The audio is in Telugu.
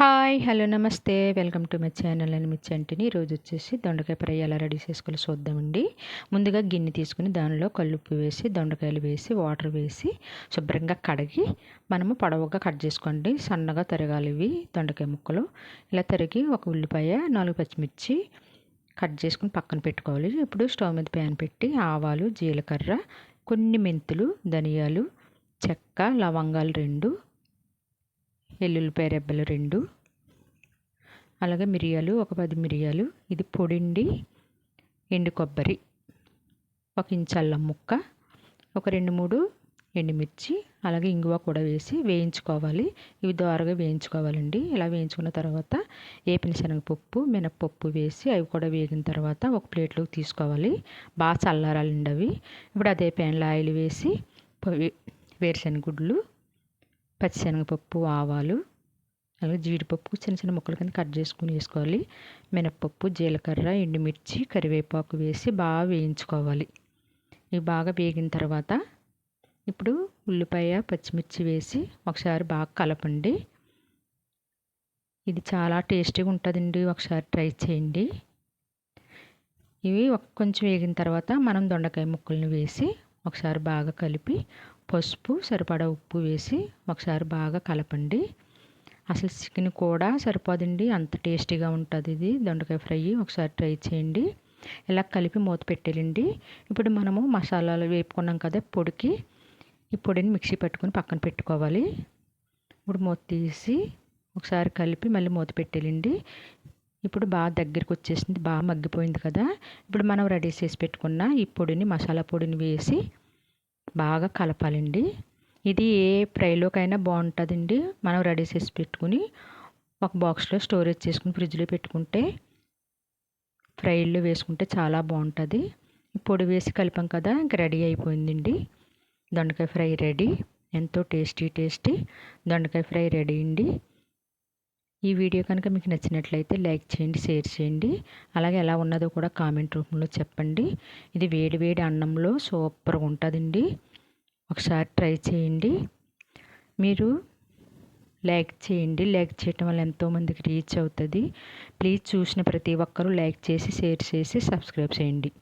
హాయ్ హలో నమస్తే. Welcome to my channel. అని మీ చంటిని. ఈరోజు వచ్చేసి దొండకాయ ఫ్రై ఎలా రెడీ చేసుకోవాలి చూద్దామండి. ముందుగా గిన్నె తీసుకుని దానిలో కల్లుప్పు వేసి దొండకాయలు వేసి వాటర్ వేసి శుభ్రంగా కడిగి మనము పొడవుగా కట్ చేసుకోండి. సన్నగా తరగాలి ఇవి దొండకాయ ముక్కలు. ఇలా తరిగి ఒక ఉల్లిపాయ నాలుగు పచ్చిమిర్చి కట్ చేసుకుని పక్కన పెట్టుకోవాలి. ఇప్పుడు స్టవ్ మీద ప్యాన్ పెట్టి ఆవాలు జీలకర్ర కొన్ని మెంతులు ధనియాలు చెక్క లవంగాలు రెండు ఎల్లుల్లిపాయ రెబ్బలు రెండు. అలాగే మిరియాలు ఒక పది మిరియాలు. ఇది పొడిండి ఎండు కొబ్బరి ఒక ఇంచు అల్లం ముక్క ఒక రెండు మూడు ఎండుమిర్చి అలాగే ఇంగువ కూడా వేసి వేయించుకోవాలి. ఇవి దోరగా వేయించుకోవాలండి. ఇలా వేయించుకున్న తర్వాత ఏపిన శనగపప్పు మినప్పప్పు వేసి అవి కూడా వేగిన తర్వాత ఒక ప్లేట్లోకి తీసుకోవాలి. బాగా చల్లారాలండి అవి. ఇప్పుడు అదే ప్యాన్లో ఆయిల్ వేసి వేరుశనగ గుడ్లు పచ్చిశనగపప్పు ఆవాలు అలాగే జీడిపప్పు చిన్న చిన్న ముక్కలు కింద కట్ చేసుకుని వేసుకోవాలి. మినప్పప్పు జీలకర్ర ఎండుమిర్చి కరివేపాకు వేసి బాగా వేయించుకోవాలి. ఇవి బాగా వేగిన తర్వాత ఇప్పుడు ఉల్లిపాయ పచ్చిమిర్చి వేసి ఒకసారి బాగా కలపండి. ఇది చాలా టేస్టీగా ఉంటుందండి. ఒకసారి ట్రై చేయండి. ఇవి కొంచెం వేగిన తర్వాత మనం దొండకాయ ముక్కల్ని వేసి ఒకసారి బాగా కలిపి పసుపు సరిపడా ఉప్పు వేసి ఒకసారి బాగా కలపండి. అసలు చికెన్ కూడా సరిపోదండి. అంత టేస్టీగా ఉంటుంది ఇది. దొండకాయ ఫ్రై ఒకసారి ట్రై చేయండి. ఇలా కలిపి మూత పెట్టేయండి ఇప్పుడు మనము మసాలాలు వేపుకున్నాం కదా పొడికి. ఈ పొడిని మిక్సీ పెట్టుకుని పక్కన పెట్టుకోవాలి. ఇప్పుడు మూత తీసి ఒకసారి కలిపి మళ్ళీ మూత పెట్టేయండి ఇప్పుడు బాగా దగ్గరికి వచ్చేసింది. బాగా మగ్గిపోయింది కదా. ఇప్పుడు మనం రెడీ చేసి పెట్టుకున్న ఈ పొడిని మసాలా పొడిని వేసి బాగా కలపాలండి. ఇది ఏ ఫ్రైలోకైనా బాగుంటుందండి. మనం రెడీ చేసి పెట్టుకుని ఒక బాక్స్లో స్టోరేజ్ చేసుకుని ఫ్రిడ్జ్లో పెట్టుకుంటే ఫ్రైల్లో వేసుకుంటే చాలా బాగుంటుంది. పొడి వేసి కలిపాం కదా ఇంక రెడీ అయిపోయిందండి. దొండకాయ ఫ్రై రెడీ. ఎంతో టేస్టీ టేస్టీ దొండకాయ ఫ్రై రెడీ అండి. ఈ వీడియో కనుక మీకు నచ్చినట్లయితే లైక్ చేయండి షేర్ చేయండి. అలాగే ఎలా ఉన్నదో కూడా కామెంట్ రూపంలో చెప్పండి. ఇది వేడి వేడి అన్నంలో సూపర్గా ఉంటుందండి. ఒకసారి ట్రై చేయండి. మీరు లైక్ చేయండి. లైక్ చేయటం వల్ల ఎంతోమందికి రీచ్ అవుతుంది. ప్లీజ్ చూసిన ప్రతి ఒక్కరూ లైక్ చేసి షేర్ చేసి సబ్స్క్రైబ్ చేయండి.